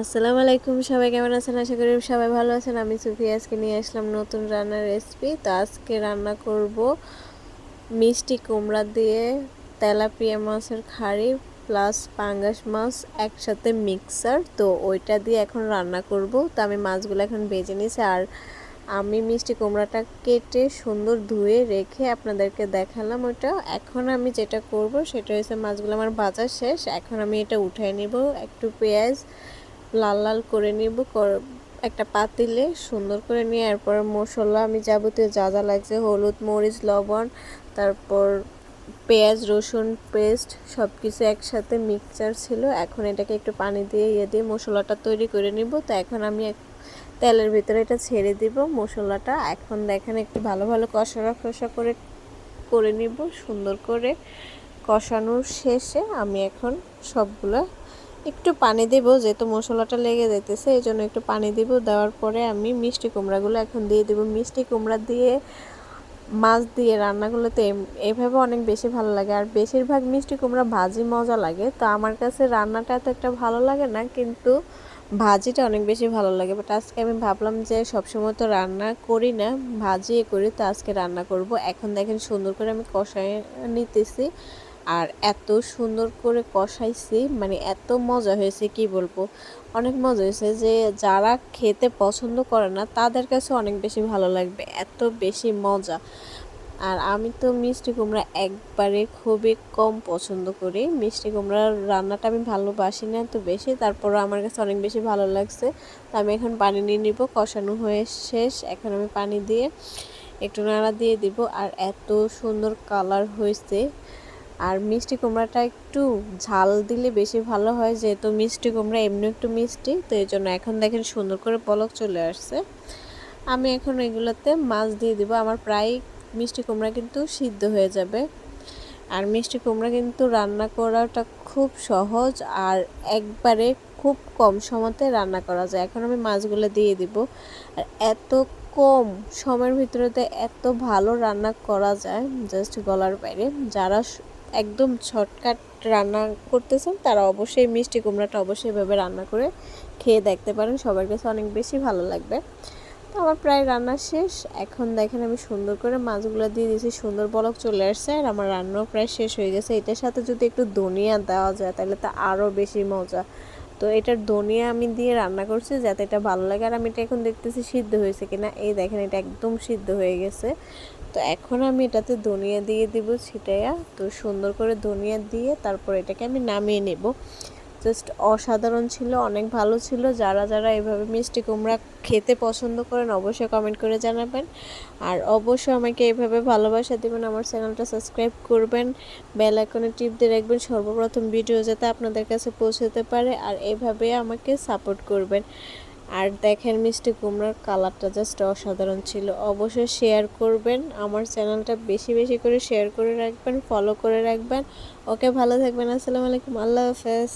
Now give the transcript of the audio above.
আসসালামু আলাইকুম, সবাই কেমন আছেন? আশা করি সবাই ভালো আছেন। আমি সুফি, আজকে নিয়ে আসলাম নতুন রান্নার রেসিপি তো আজকে রান্না করব মিষ্টি কুমড়া দিয়ে তেলাপিয়া মাছের খাড়ি প্লাস পাঙ্গাস মাছ একসাথে মিক্সার তো ওইটা দিয়ে এখন রান্না করব। তো আমি মাছগুলো এখন বেজে নিয়েছি আর আমি মিষ্টি কুমড়াটা কেটে সুন্দর ধুয়ে রেখে আপনাদেরকে দেখালাম ওটা। এখন আমি যেটা করব, সেটা হচ্ছে মাছগুলো আমার বাজার শেষ। এখন আমি এটা উঠাই নিব, একটু পেঁয়াজ লাল লাল করে নিব একটা পাতিলে সুন্দর করে নিয়ে এরপর মশলা, আমি যাবতীয় যা যা লাগছে, হলুদ, মরিচ, লবণ, তারপর পেঁয়াজ, রসুন, পেস্ট সব কিছু একসাথে মিক্সচার ছিল। এখন এটাকে একটু পানি দিয়ে ইয়ে দিয়ে মশলাটা তৈরি করে নিব। তো এখন আমি তেলের ভিতরে এটা ছেড়ে দিব মশলাটা। এখন দেখেন একটু ভালো ভালো কষা কষা করে করে নিব। সুন্দর করে কষানোর শেষে আমি এখন সবগুলো একটু পানি দেব, যেহেতু মশলাটা লেগে যেতেছে এই জন্য একটু পানি দিব। দেওয়ার পরে আমি মিষ্টি কুমড়াগুলো এখন দিয়ে দেবো। মিষ্টি কুমড়া দিয়ে, মাছ দিয়ে রান্নাগুলোতে এভাবে অনেক বেশি ভালো লাগে। আর বেশিরভাগ মিষ্টি কুমড়া ভাজি মজা লাগে। তো আমার কাছে রান্নাটা এত একটা ভালো লাগে না, কিন্তু ভাজিটা অনেক বেশি ভালো লাগে। বাট আজকে আমি ভাবলাম যে সবসময় তো রান্না করি না, ভাজিয়ে করি। তো আজকে রান্না করব। এখন দেখেন সুন্দর করে আমি কষায় নিতেছি। আর এত সুন্দর করে কষাইছি মানে এত মজা হয়েছে, কি বলব? অনেক মজা হয়েছে যে যারা খেতে পছন্দ করে না, তাদের কাছে অনেক বেশি ভালো লাগবে, এত বেশি মজা। আর আমি তো মিষ্টি কুমড়া একবারে খুবই কম পছন্দ করি। মিষ্টি কুমড়ার রান্নাটা আমি ভালোবাসি না তো বেশি, তারপরও আমার কাছে অনেক বেশি ভালো লাগছে। তো আমি এখন পানি নিয়ে নিব, কষানো হয়ে শেষ, এখন আমি পানি দিয়ে একটু নাড়া দিয়ে দিব। আর এত সুন্দর কালার হয়েছে আর মিষ্টি কুমড়াটা একটু ঝাল দিলে বেশি ভালো হয়, যেহেতু মিষ্টি কুমড়া এমনি একটু মিষ্টি, তো এই জন্য এখন দেখেন সুন্দর করে পলক চলে আসছে। আমি এখন এগুলোতে মাছ দিয়ে দিব। আমার প্রায় মিষ্টি কুমড়া কিন্তু সিদ্ধ হয়ে যাবে। আর মিষ্টি কুমড়া কিন্তু রান্না করাটা খুব সহজ আর একবারে খুব কম সময়তে রান্না করা যায়। এখন আমি মাছগুলো দিয়ে দিব। আর এত কম সময়ের ভিতরেতে এত ভালো রান্না করা যায়, জাস্ট গলার বাইরে। যারা একদম শর্টকাট রান্না করতেছেন তারা অবশ্যই মিষ্টি কুমড়াটা অবশ্যই এভাবে রান্না করে খেয়ে দেখতে পারেন, সবার কাছে অনেক বেশি ভালো লাগবে। তো আমার প্রায় রান্না শেষ, এখন দেখেন আমি সুন্দর করে মাছগুলো দিয়ে দিয়েছি, সুন্দর বলক চলে আসছে আর আমার রান্নাও প্রায় শেষ হয়ে গেছে। এটার সাথে যদি একটু ধনিয়া দেওয়া যায়, তাহলে তো আরও বেশি মজা। তো এটার ধনিয়া আমি দিয়ে রান্না করছি যাতে এটা ভালো লাগে। আর আমি এটা এখন দেখতেছি সিদ্ধ হয়েছে কিনা। এই দেখেন, এটা একদম সিদ্ধ হয়ে গেছে। তো এখন আমি এটাতে ধনিয়া দিয়ে দিব ছিটাইয়া। তো সুন্দর করে ধনিয়া দিয়ে তারপর এটাকে আমি নামিয়ে নেব। জাস্ট অসাধারণ ছিল, অনেক ভালো ছিল। যারা যারা এভাবে মিষ্টি কুমড়া খেতে পছন্দ করেন, অবশ্যই কমেন্ট করে জানাবেন। আর অবশ্যই আমাকে এইভাবে ভালোবাসা দেবেন, আমার চ্যানেলটা সাবস্ক্রাইব করবেন। বেল আইকনে টিপ দিয়ে রাখবেন, সর্বপ্রথম ভিডিও যাতে আপনাদের কাছে পৌঁছতে পারে। আর এভাবে আমাকে সাপোর্ট করবেন। আর দেখেন মিষ্টি কুমড়ার কালারটা জাস্ট অসাধারণ ছিল। অবশ্যই শেয়ার করবেন, আমার চ্যানেলটা বেশি বেশি করে শেয়ার করে রাখবেন ফলো করে রাখবেন। ওকে, ভালো থাকবেন, আসসালামু আলাইকুম, আল্লাহ হাফেজ।